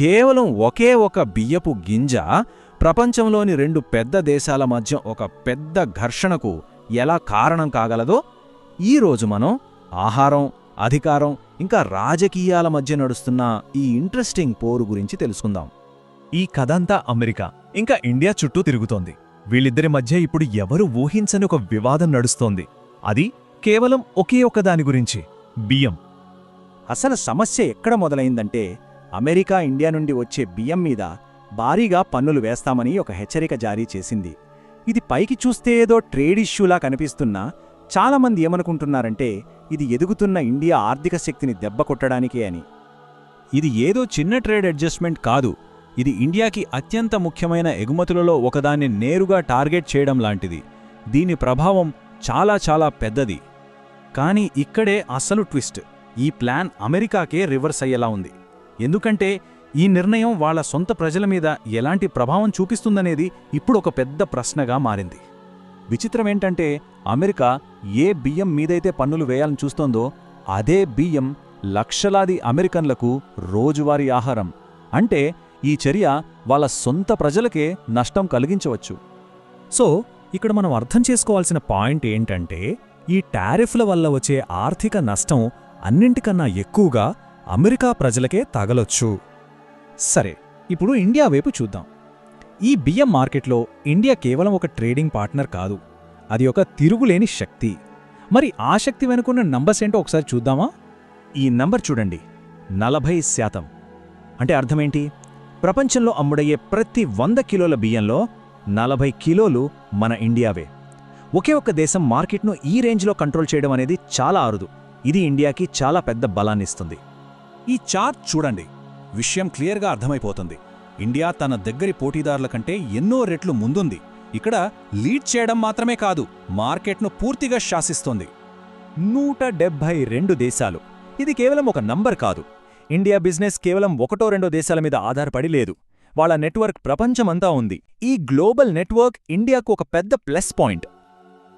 కేవలం ఒకే ఒక బియ్యపు గింజ ప్రపంచంలోని రెండు పెద్ద దేశాల మధ్య ఒక పెద్ద ఘర్షణకు ఎలా కారణం కాగలదో ఈరోజు మనం ఆహారం అధికారం ఇంకా రాజకీయాల మధ్య నడుస్తున్న ఈ ఇంట్రెస్టింగ్ పోరు గురించి తెలుసుకుందాం. ఈ కథంతా అమెరికా ఇంకా ఇండియా చుట్టూ తిరుగుతోంది. వీళ్ళిద్దరి మధ్య ఇప్పుడు ఎవరు ఊహించని ఒక వివాదం నడుస్తోంది. అది కేవలం ఒకే ఒక దాని గురించి బియ్యం. అసలు సమస్య ఎక్కడ మొదలైందంటే అమెరికా ఇండియా నుండి వచ్చే బియ్యం మీద భారీగా పన్నులు వేస్తామని ఒక హెచ్చరిక జారీ చేసింది. ఇది పైకి చూస్తే ఏదో ట్రేడ్ ఇష్యూలా కనిపిస్తున్నా చాలామంది ఏమనుకుంటున్నారంటే ఇది ఎదుగుతున్న ఇండియా ఆర్థిక శక్తిని దెబ్బకొట్టడానికే అని. ఇది ఏదో చిన్న ట్రేడ్ అడ్జస్ట్మెంట్ కాదు. ఇది ఇండియాకి అత్యంత ముఖ్యమైన ఎగుమతులలో ఒకదాన్ని నేరుగా టార్గెట్ చేయడం లాంటిది. దీని ప్రభావం చాలా చాలా పెద్దది. కానీ ఇక్కడే అసలు ట్విస్ట్. ఈ ప్లాన్ అమెరికాకే రివర్స్ అయ్యేలా ఉంది. ఎందుకంటే ఈ నిర్ణయం వాళ్ళ సొంత ప్రజల మీద ఎలాంటి ప్రభావం చూపిస్తుందనేది ఇప్పుడు ఒక పెద్ద ప్రశ్నగా మారింది. విచిత్రమేంటంటే అమెరికా ఏ బియ్యం మీదైతే పన్నులు వేయాలని చూస్తోందో అదే బియ్యం లక్షలాది అమెరికన్లకు రోజువారీ ఆహారం. అంటే ఈ చర్య వాళ్ళ సొంత ప్రజలకే నష్టం కలిగించవచ్చు. సో ఇక్కడ మనం అర్థం చేసుకోవాల్సిన పాయింట్ ఏంటంటే ఈ టారిఫ్ల వల్ల వచ్చే ఆర్థిక నష్టం అన్నింటికన్నా ఎక్కువగా అమెరికా ప్రజలకే తగలొచ్చు. సరే ఇప్పుడు ఇండియా వైపు చూద్దాం. ఈ బియ్యం మార్కెట్లో ఇండియా కేవలం ఒక ట్రేడింగ్ పార్ట్నర్ కాదు అది ఒక తిరుగులేని శక్తి. మరి ఆ శక్తి వెనుకున్న నంబర్స్ ఏంటో ఒకసారి చూద్దామా? ఈ నంబర్ చూడండి నలభై శాతం. అంటే అర్థమేంటి? ప్రపంచంలో అమ్ముడయ్యే ప్రతి వంద కిలోల బియ్యంలో నలభై కిలోలు మన ఇండియావే. ఒకే ఒక్క దేశం మార్కెట్ను ఈ రేంజ్లో కంట్రోల్ చేయడం అనేది చాలా అరుదు. ఇది ఇండియాకి చాలా పెద్ద బలాన్నిస్తుంది. ఈ చార్ట్ చూడండి. విషయం క్లియర్గా అర్థమైపోతుంది. ఇండియా తన దగ్గరి పోటీదారుల కంటే ఎన్నో రెట్లు ముందుంది. ఇక్కడ లీడ్ చేయడం మాత్రమే కాదు మార్కెట్ను పూర్తిగా శాసిస్తోంది. నూట డెబ్భై రెండు దేశాలు. ఇది కేవలం ఒక నంబర్ కాదు. ఇండియా బిజినెస్ కేవలం ఒకటో రెండో దేశాల మీద ఆధారపడి లేదు. వాళ్ళ నెట్వర్క్ ప్రపంచమంతా ఉంది. ఈ గ్లోబల్ నెట్వర్క్ ఇండియాకు ఒక పెద్ద ప్లస్ పాయింట్.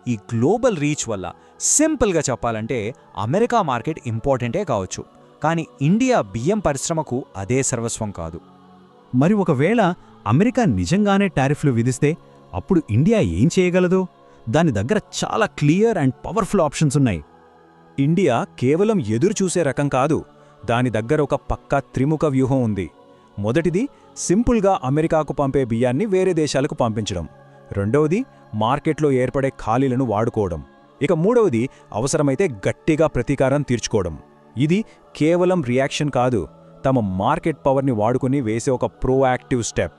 ఈ గ్లోబల్ రీచ్ వల్ల సింపుల్గా చెప్పాలంటే అమెరికా మార్కెట్ ఇంపార్టెంటే కావచ్చు. కానీ ఇండియా బియ్యం పరిశ్రమకు అదే సర్వస్వం కాదు. మరి ఒకవేళ అమెరికా నిజంగానే టారిఫ్లు విధిస్తే అప్పుడు ఇండియా ఏం చేయగలదు? దాని దగ్గర చాలా క్లియర్ అండ్ పవర్ఫుల్ ఆప్షన్స్ ఉన్నాయి. ఇండియా కేవలం ఎదురు చూసే రకం కాదు దాని దగ్గర ఒక పక్కా త్రిముఖ వ్యూహం ఉంది. మొదటిది సింపుల్గా అమెరికాకు పంపే బియ్యాన్ని వేరే దేశాలకు పంపించడం. రెండవది మార్కెట్లో ఏర్పడే ఖాళీలను వాడుకోవడం. ఇక మూడవది అవసరమైతే గట్టిగా ప్రతీకారం తీర్చుకోవడం. ఇది కేవలం రియాక్షన్ కాదు తమ మార్కెట్ పవర్ని వాడుకుని వేసే ఒక ప్రోయాక్టివ్ స్టెప్.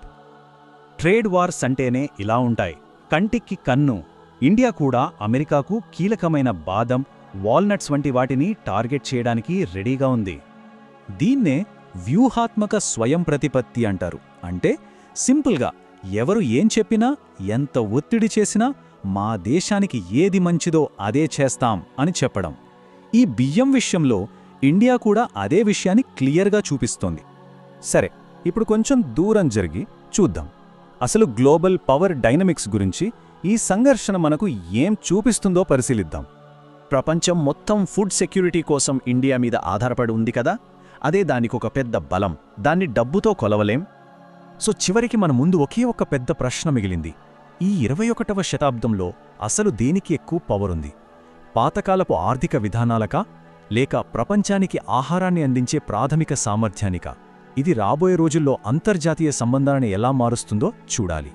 ట్రేడ్ వార్స్ అంటేనే ఇలా ఉంటాయి. కంటికి కన్ను. ఇండియా కూడా అమెరికాకు కీలకమైన బాదం వాల్నట్స్ వంటి వాటిని టార్గెట్ చేయడానికి రెడీగా ఉంది. దీన్నే వ్యూహాత్మక స్వయం ప్రతిపత్తి అంటారు. అంటే సింపుల్గా ఎవరు ఏం చెప్పినా ఎంత ఒత్తిడి చేసినా మా దేశానికి ఏది మంచిదో అదే చేస్తాం అని చెప్పడం. ఈ బియ్యం విషయంలో ఇండియా కూడా అదే విషయాన్ని క్లియర్గా చూపిస్తోంది. సరే ఇప్పుడు కొంచెం దూరం జరిగి చూద్దాం. అసలు గ్లోబల్ పవర్ డైనమిక్స్ గురించి ఈ సంఘర్షణ మనకు ఏం చూపిస్తుందో పరిశీలిద్దాం. ప్రపంచం మొత్తం ఫుడ్ సెక్యూరిటీ కోసం ఇండియా మీద ఆధారపడి ఉంది కదా? అదే దానికొక పెద్ద బలం. దాన్ని డబ్బుతో కొలవలేం? సో చివరికి మన ముందు ఒకే ఒక పెద్ద ప్రశ్న మిగిలింది. ఈ ఇరవై ఒకటవ శతాబ్దంలో అసలు దేనికి ఎక్కువ పవర్ ఉంది? పాతకాలపు ఆర్థిక విధానాలకా? లేక ప్రపంచానికి ఆహారాన్ని అందించే ప్రాథమిక సామర్థ్యానికా? ఇది రాబోయే రోజుల్లో అంతర్జాతీయ సంబంధాలను ఎలా మారుస్తుందో చూడాలి.